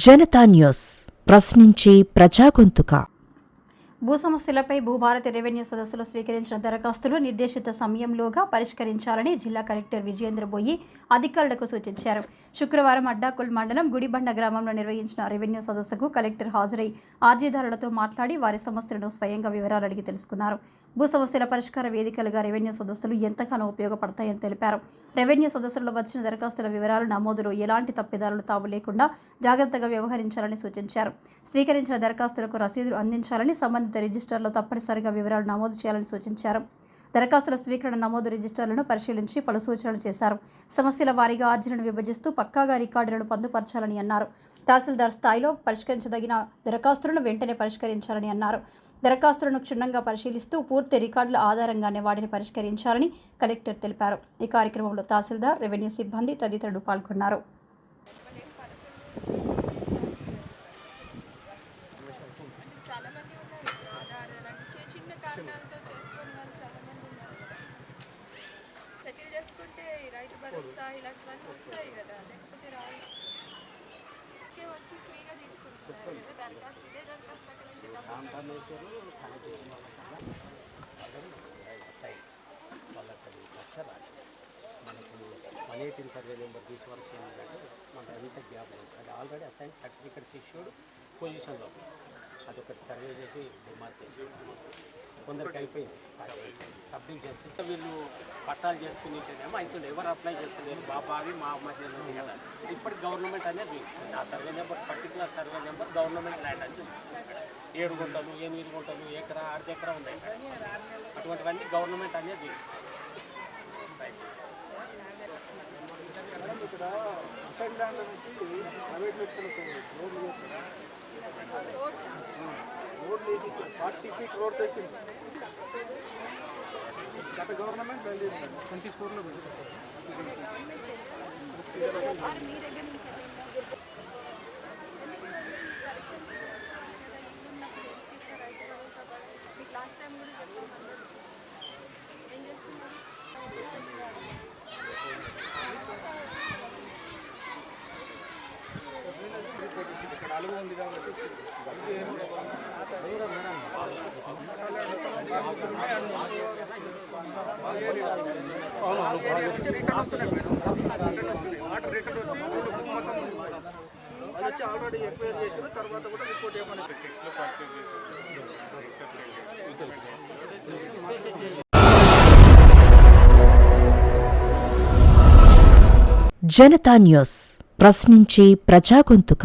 Janata news ప్రశ్నించే ప్రజాగొంతుక. భూ సమస్యలపై భూభారతి రెవెన్యూ సదస్సులో స్వీకరించిన దరఖాస్తులు నిర్దేశిత సమయంలోగా పరిష్కరించాలని జిల్లా కలెక్టర్ విజయేంద్ర బోయి అధికారులకు సూచించారు. శుక్రవారం అడ్డాకుల్ మండలం గుడిబండ గ్రామంలో నిర్వహించిన రెవెన్యూ సదస్సుకు కలెక్టర్ హాజరై ఆర్జీదారులతో మాట్లాడి వారి సమస్యలను స్వయంగా వివరాలు అడిగి తెలుసుకున్నారు. భూ సమస్యల పరిష్కార వేదికలుగా రెవెన్యూ సదస్సులు ఎంతగానో ఉపయోగపడతాయని తెలిపారు. రెవెన్యూ సదస్సుల్లో వచ్చిన దరఖాస్తుల వివరాలు నమోదులో ఎలాంటి తప్పిదాలు తావు లేకుండా జాగ్రత్తగా వ్యవహరించాలని సూచించారు. స్వీకరించిన దరఖాస్తులకు రసీదులు అందించాలని సంబంధిత రిజిస్టర్లో తప్పనిసరిగా వివరాలు నమోదు చేయాలని సూచించారు. దరఖాస్తుల స్వీకరణ నమోదు రిజిస్టర్లను పరిశీలించి పలు సూచనలు చేశారు. సమస్యల వారీగా అర్జీలను విభజిస్తూ పక్కాగా రికార్డులను పొందుపరచాలని అన్నారు. తహసీల్దార్ స్థాయిలో పరిష్కరించదగిన దరఖాస్తులను వెంటనే పరిష్కరించాలని అన్నారు. దరఖాస్తులను క్షుణ్ణంగా పరిశీలిస్తూ పూర్తి రికార్డుల ఆధారంగానే వాటిని పరిష్కరించాలని కలెక్టర్ తెలిపారు. ఈ కార్యక్రమంలో తహసీల్దార్ రెవెన్యూ సిబ్బంది తదితరులు పాల్గొన్నారు. చేసుకుంటే రైతు భరోసా ఇలాంటివన్నీ వస్తాయి కదా లేకపోతే రావు. ఇంకే వచ్చి ఫ్రీగా తీసుకుంటున్నారు దరఖాస్తు ఇదే దరఖాస్తు అక్కడ నుంచి మనకు వన్ ఎయిటీన్ సర్వే నెంబర్ తీసి వరకు ఏంటంటే మన ఎంత గ్యాప్ ఉంది అది ఆల్రెడీ అసైన్ సర్టిఫికెట్స్ ఇష్యూడ్ పొజిషన్లో. అదొకటి సర్వే చేసి డిమార్క్ చేసి కొందరికి అయిపోయింది సబ్ డివిజన్స్ వీళ్ళు పట్టాలు చేసుకునేటేమో అవుతుంది ఎవరు అప్లై చేస్తున్నారు బాబావి మా మధ్యలో కదా. ఇప్పటికి గవర్నమెంట్ అనేది చూస్తుంది. ఆ survey number particular survey number government land అని చూస్తుంది. ఏడు గుంటలు ఎనిమిది గుంటలు ఎకరా అర్ధ ఎకరా ఉన్నాయి అటువంటివన్నీ గవర్నమెంట్ అనేది చూస్తుంది. ఇక్కడ అసైన్ ల్యాండ్ నుంచి ప్రైవేట్ వ్యక్తులకు రోడ్లు చేస్తున్నారు రోడ్లు వేసి ఫార్టీ ఫీట్ రోడ్ వేసింది గత గవర్నమెంట్ బయలుదేరింది ట్వంటీ ఫోర్లో రైతు భరోసా పథకం. మీకు లాస్ట్ టైం కూడా చెప్పాం అందరూ. ఏం చేస్తున్నారు ఇక్కడ అలుగు ఉంది కాబట్టి అలుగు రిటర్న్ వస్తున్నాయి మేడం రిటర్న్ వస్తున్నాయి వాటర్ రిటర్న్ వచ్చి వీళ్ళు మొత్తం వాళ్ళు వచ్చి ఆల్రెడీ చేసారు తర్వాత కూడా రిపోర్ట్ ఏమని జనతా న్యూస్ ప్రశ్నించే ప్రజాగొంతుక.